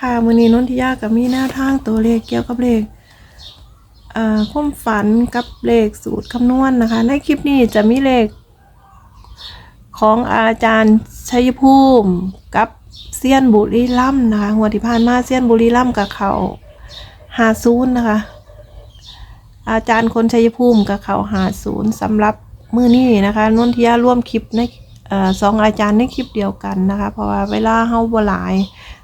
ค่ะมือนี้นนทิยากับมีแนวทางตัวเลขเกี่ยวกับเลขเอ่อความฝันกับเลขสูตรคำนวณนะคะ ในคลิปนี้จะมีเลขของอาจารย์ชัยภูมิกับเซียนบุรีรัมนะคะหัวที่ผ่านมาเซียนบุรีรัมกับเขาหาศูนย์นะคะ อาจารย์คนชัยภูมิกับเขาหาศูนย์สำหรับมือนี้นะคะนนทิยาร่วมคลิปในอสองอาจารย์ในคลิปเดียวกันนะคะ เพราะว่าเวลาเฮาบ่หลาย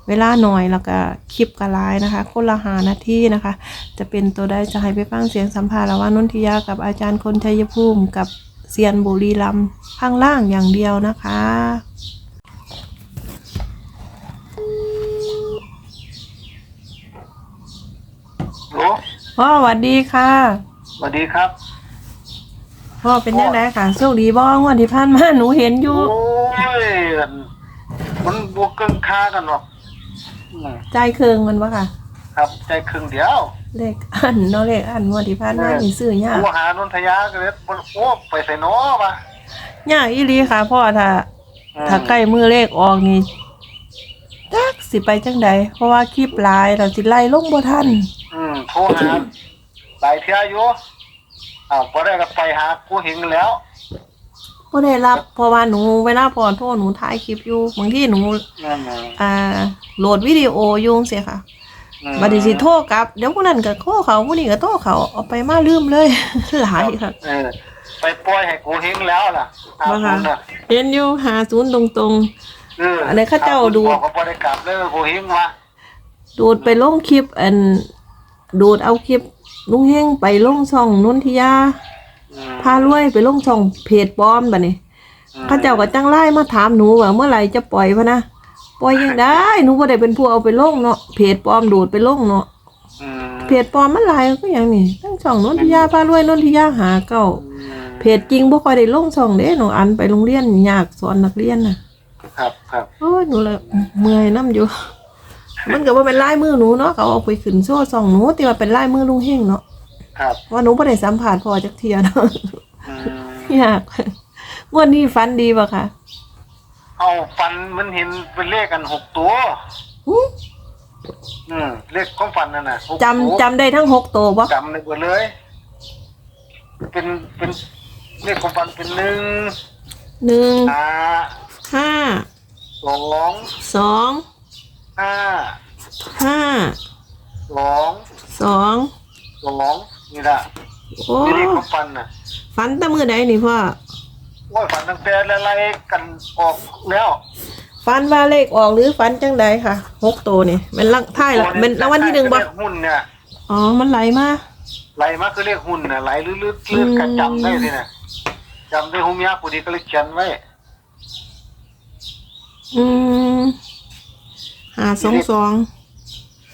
เวลาหน่อยแล้วก็คลิปก็หลายนะคะ คนละหานาทีนะคะ จะเป็นตัวได้จะให้ไปฟังเสียงสัมภาษณ์ระหว่างนนทิยากับอาจารย์คนชัยภูมิกับเซียนบุรีรัมย์ข้างล่างอย่างเดียวนะคะโอ้พ่อสวัสดีค่ะสวัสดีครับพ่อเป็นยังไงค่ะโชคดีบ้องวันที่ผ่านมาหนูเห็นอยู่ โอ้ย มันบวกเกินค่ากันหรอก อืมใจเคืองมันปะค่ะ ครับใจครึ่งเดียวเลขอันเนาะเลขอันงวันที่ผ่านมานี่ซื้อยากกูหานนทยากันเลยมันโอ้ไปใส่น้อปะยากอีหลีค่ะพ่อถ้า อืมถ้าใกล้มือเลขออกนี่จักสิไปจังใดเพราะว่าคลิปหลายเราสิไล่ลงบ่ทันอืมโทรหาหลายเที่ยอยู่อ้าวพอได้ก็ไปหากูหิงแล้ว บ่ได้รับเพราะว่าหนูเวลาพอโทรหนูถ่ายคลิปอยู่บางทีหนูนั่นน่ะอ่าโหลดวิดีโออยู่จังซี่ค่ะอืมบัดนี้สิโทรกลับ เดี๋ยวผู้นั้นก็โทรเขาผู้นี้ก็โทรเขาเอาไปมาลืมเลย หลายค่ะ เออไปปล่อยให้กูหิงแล้วล่ะอ้าวว่าค่ะคุณน่ะเห็นอยู่หาศูนย์ตรง เอออันนี้เข้าเจ้าดู บอกว่าบ่ได้กลับเลยกูหิงมาๆดูดไปลงคลิป อันดูดเอาคลิปลุงเฮงไปลงช่องนุ่นทิยาอืม พารวยไปลงช่องเพจปลอมบัดนี้อืมเข้าเจ้าก็จังไล่มาถามหนูว่าเมื่อไหร่จะปล่อยพะนะปล่อยยังได้หนูบ่ได้เป็นผู้เอาไปลงเนาะเพจปลอมดูดไปลงเนาะอืมเพจปลอมมันหลายก็อย่างนี้ทั้งช่องนุ่นทิยาพารวยนุ่นทิยาหาเก้าอืมเพจจริงบ่ค่อยได้ลงช่องเด้หนูอันไปโรงเรียนยากสอนนักเรียนน่ะ ครับครับโอ้ยหนูเลยเมื่อยน้ำอยู่มันก็ว่าเป็นลายมือหนูเนาะเขาเอาไปขึ้นโซ่ซองหนูแต่ว่าเป็นลายมือลุงเฮงเนาะ ครับว่าหนูบ่ได้สัมผัสพอจักเทียเนาะอืมยากงวันนี้ฟันดีป่ะคะเอาฟันมันเห็นเป็นเลขกันหกตัวอู้อืมเลขของฟันนั่นน่ะหกตัวจำจำได้ทั้งหกตัวปะจำได้หมดเลย เป็นเป็นเลขของฟันเป็นหนึ่งหนึ่งห้าห้าสองสองห้าห้าสองสองสอง นี่แหละโอ้นี่เลขของฟันน่ะฟันแตะมือใดนี่พ่อโอ้ยฟันตั้งแต่อะไรกันออกแล้วฟันว่าเลขออกหรือฟันจังใดค่ะหกตัวนี่เป็นลังท้ายละเป็นรางวัลที่หนึ่งปะเลขหุ้นเนี่ยอ๋อมันไหลมาไหลมาคือเลขหุ้นน่ะไหลลื่นๆลื่นกันจำได้สิน่ะจำได้หุมยาปุดีก็เลยเขียนไว้อืมหาสองสอง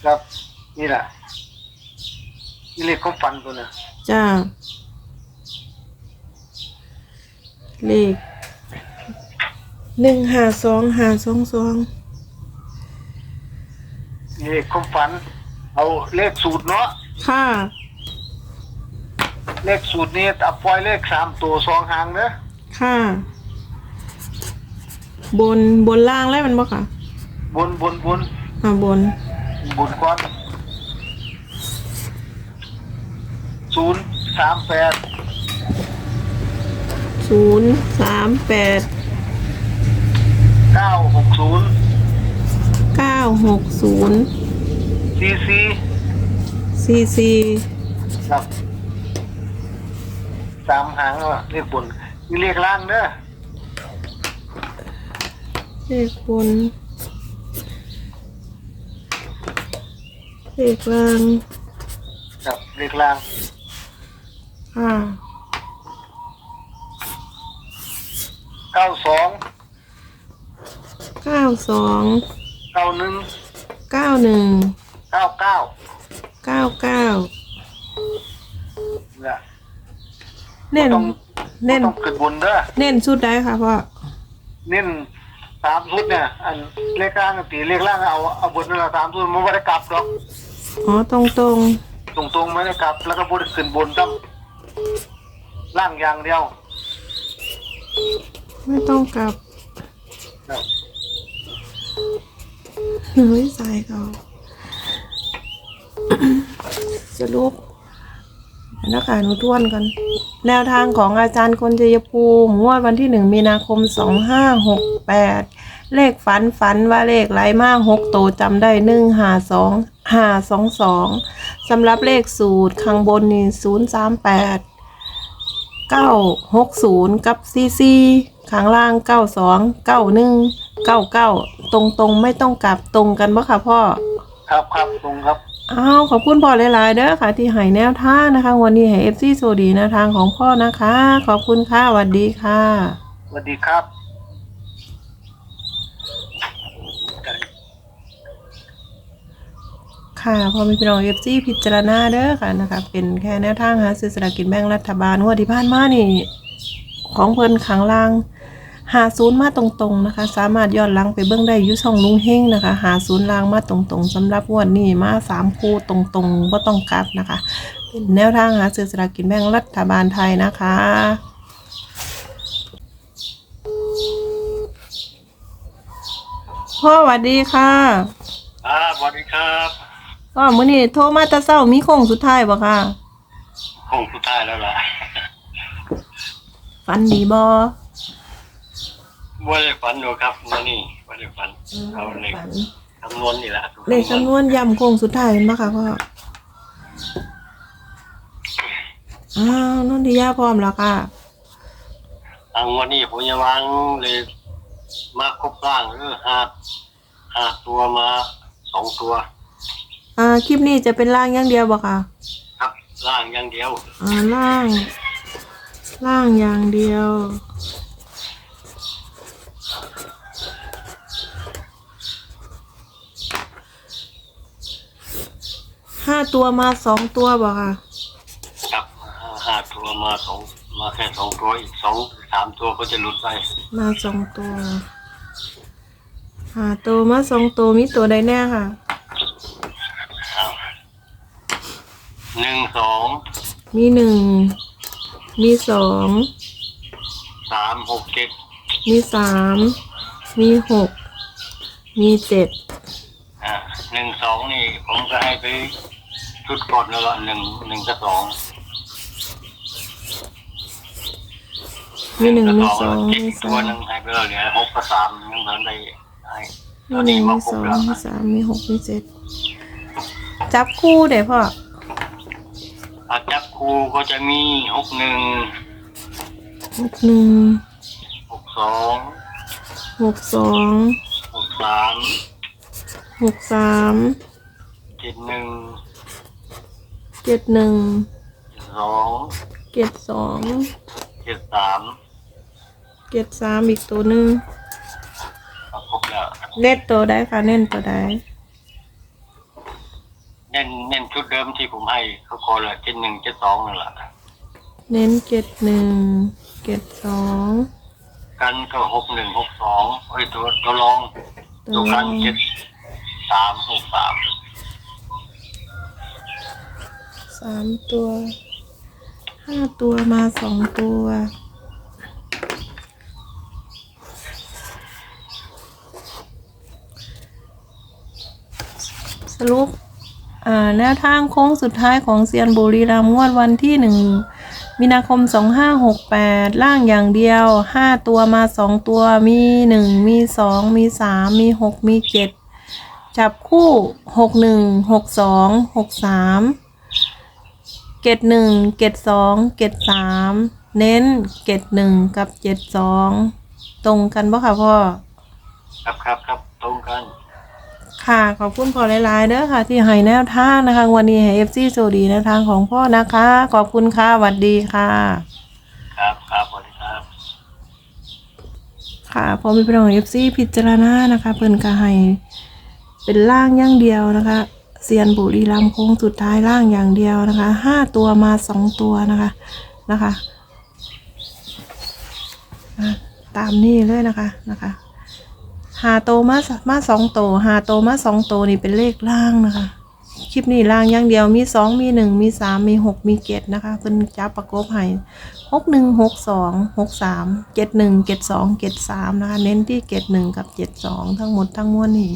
ครับนี่แหละ นี่เลขของฟันตัวน่ะจ้า เลขหนึ่งหาสองหาสองสองนี่เลขของฟัน เอาเลขสูตรเนาะค่ะเลขสูตรนี้เอาปล่อยเลขสามตัวสองหางเนอะค่ะ บนบนล่างแล้วมันบ่ค่ะ บนบนบนอ่าบน บนก้อน ศูนย์สามแปดศูนย์สามแปดเก้าหกศูนย์เก้าหกศูนย์ซีซีซีซีครับสามหางว่ะเลขบนนี่เลขล่างเนอะเลขบนเลขล่าง ครับเลขล่าง ค่ะเก้าสองเก้าสองเก้าหนึ่งเก้าหนึ่งเก้าเก้าเก้าเก้าเนี่ยเน้นต้องเน้นต้องขึ้นบนเด้อเน้นชุดได้ค่ะพ่อเน้นสามชุดเนี่ย อันเลขล่างกับตีเลขล่างเอาเอาบนนั่นแหละสามชุดมันไม่ได้กลับหรอกอ๋อตรงตรงตรง ตรงๆไม่ได้กลับ แล้วก็บนขึ้นบนต้อง ล่างอย่างเดียวๆไม่ต้องกลับครับเฮ้ยสายเขาสรุปนะคะหนูทวนกัน แนวทางของอาจารย์คนชัยภูมิงวดวันที่หนึ่งมีนาคมสองห้าหกแปดเลขฝันฝันว่าเลขไหลมากหกโตวจำได้หนึ่งหาสอง หาสองสองสำหรับเลขสูตรข้างบนนี่ศูนย์สามแปดเก้าหกศูนย์กับซีซีข้างล่างเก้าสองเก้าหนึ่งเก้าเก้าตรงตรงๆไม่ต้องกลับตรงกันปะคะพ่อ ครับครับตรงครับอ้าวขอบคุณพ่อหลายๆเด้อค่ะ ที่ให้แนวทางนะคะ วันนี้ให้เอฟซีโซดีแนวทางของพ่อนะคะ ขอบคุณค่ะสวัสดีค่ะสวัสดีครับ ค่ะพอมีพี่น้องเอฟซีพิจารณาเด้อค่ะนะคะ เป็นแค่แนวทางหาซื้อสลากกินแบ่งรัฐบาลงวดที่ผ่านมานี่ ของเพิ่นขังล่างหาศูนย์มาตรงๆนะคะ สามารถย้อนลังไปเบื้องได้ยุช่องลุงเฮงนะคะ หาศูนย์ลางมาตรงๆสำหรับวดนี้มาสามคู่ตรงๆบ่ต้องกลับนะคะเป็นแนวทางหาซื้อสลากกินแบ่งรัฐบาลไทยนะคะพ่อสวัสดีค่ะอ่าสวัสดีครับ ก็มื้อนี้โทรมาแต่เช้ามีโค้งสุดท้ายบ่ค่ะคงสุดท้ายแล้วล่ะฝันดีบ่ว่าได้ฝันอยู่ครับมื่อนี่ว่าได้ฝันเอาเลขฝันคำนวณนี่แหละเลขจำนวนย้ำโค้งสุดท้ายเห็นบ่ค่ะพ่ออ้าวนนทิยาพร้อมแล้วค่ะทางวันนี้ผมจะวางเลยมาครบร่างเออห้าห้าตัวมาสองตัว อ่าคลิปนี้จะเป็นล่างอย่างเดียวบ่ค่ะครับร่างอย่างเดียว อ่าล่าง ล่างอย่างเดียว ห้าตัวมาสองตัวบ่ค่ะ ครับห้าตัวมาสองมาแค่สองตัวอีกสองสามตัวก็จะหลุดไปมาสองตัว หาตัวมาสองตัวมีตัวใดแน่ค่ะ เอา หนึ่งสองมีหนึ่ง มีสอง สามหกเจ็ดมีสาม มีหก มีเจ็ดอ่าหนึ่งสองนี่ผมก็ให้ไปชุดกดแล้วละหนึ่งหนึ่งกับสองมีหนึ่งมีกับสองเจ็ดมีตัสาวมหนึ่งให้ไปแล้วเหลือหกกับสามยังเหลือได้ให้มีหนึ่งมีสองมีสามมีหกมีเจ็ดจับคู่เดี๋ยวพ่อ อาจับครูก็จะมีหกหนึ่งหกหนึ่งหกสองหกสองหกสามหกสามเจ็ดหนึ่งเจ็ดหนึ่งเจ็ดสองเจ็ดสองเจ็ดสามเจ็ดสามอีกตัวหนึ่งก็ครบแล้ว เน็ตตัวใดค่ะเน้นตัวใด เน้นเน้นชุดเดิมที่ผมให้เขาคอละเจ็ดหนึ่งเจ็ดสองนั่นแหละเน้นเจ็ดหนึ่งเจ็ดสองกันก็หกหนึ่งหกสองเอ้ยตัวตัวรองตัตัววรกัอนงเจ็ดสามหกสามสามตัวห้าตัวมาสองตัว สรุปอ่า แนวทางโค้งสุดท้ายของเซียนบุรีรัมย์งวดวันที่หนึ่งมีนาคมสองห้าหกแปดล่างอย่างเดียวห้าตัวมาสองตัวมีหนึ่งมีสองมีสามมีหกมีเจ็ดจับคู่หกหนึ่งหกสองหกสามเกตหนึ่งเกตสองเกตสามเน้นเกตหนึ่งกับเจ็ดสองตรงกันปะค่ะพ่อ ครับครับครับตรงกัน ค่ะ ขอบคุณพ่อหลายๆเด้อค่ะ ที่ให้แนวทางนะคะวันนี้ให้เอฟซีโซดีแนวทางของพ่อนะคะ ขอบคุณค่ะสวัสดีค่ะ ครับครับสวัสดีครับ ค่ะพอมีพี่น้องเอฟซีพิจารณานะคะ เพิ่นก็ให้เป็นล่างอย่างเดียวนะคะเซียนบุรีรัมย์โค้งสุดท้ายล่างอย่างเดียวนะคะห้าตัวมาสองตัวนะคะนะคะอะตามนี้เลยนะคะนะคะ หาโตมาสมาสองโตหาโตมาสองโตนี่เป็นเลขล่างนะคะ คลิปนี้ล่างอย่างเดียวมีสองมีหนึ่งมีสามมีหกมีเจ็ดนะคะเพิ่นจับประกบให้หกหนึ่งหกสองหกสามเจ็ดหนึ่งเจ็ดสองเจ็ดสามนะคะ เน้นที่เจ็ดหนึ่งกับเจ็ดสองทั้งหมดทั้งมวลนี่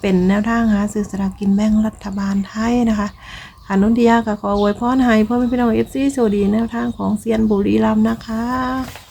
เป็นแนวทางหาซื้อสลากกินแบ่งรัฐบาลไทยนะคะค่ะนนทิยาก็ขออวยพรให้พ่อแม่พี่น้องเอฟซีโชคดีแนวทางของเซียนบุรีรัมย์นะคะ